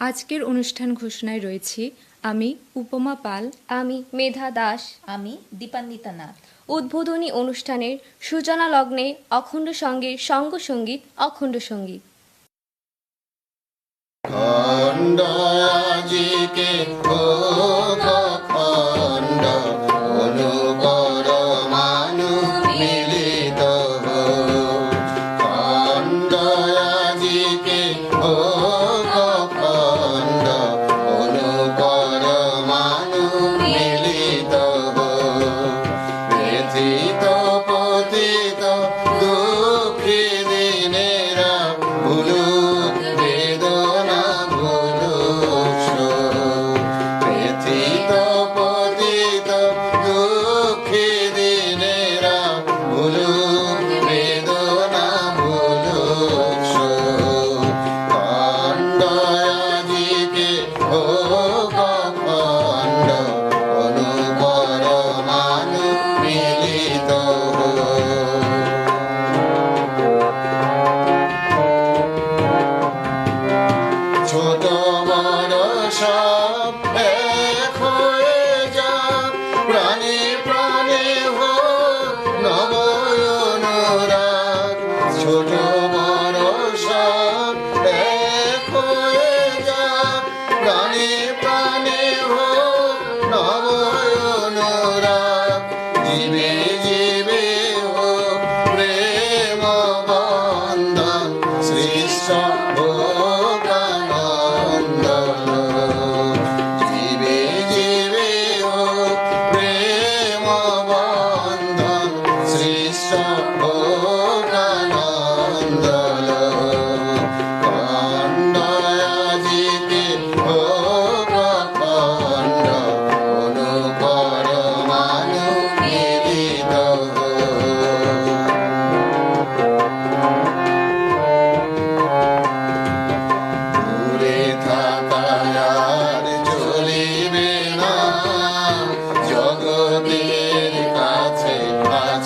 আজকের অনুষ্ঠান ঘোষণায় রয়েছি আমি উপমা পাল আমি মেধা দাস আমি দীপান্বিতা নাথ। উদ্বোধনী অনুষ্ঠানের সূচনা লগ্নে অখণ্ড সঙ্গীর সঙ্গ সংগীত অখণ্ড সংগীত। খণ্ড বড় সব এক হয়ে যা। প্রাণে প্রাণে হো নবয়নুরাগ ছোট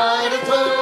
Right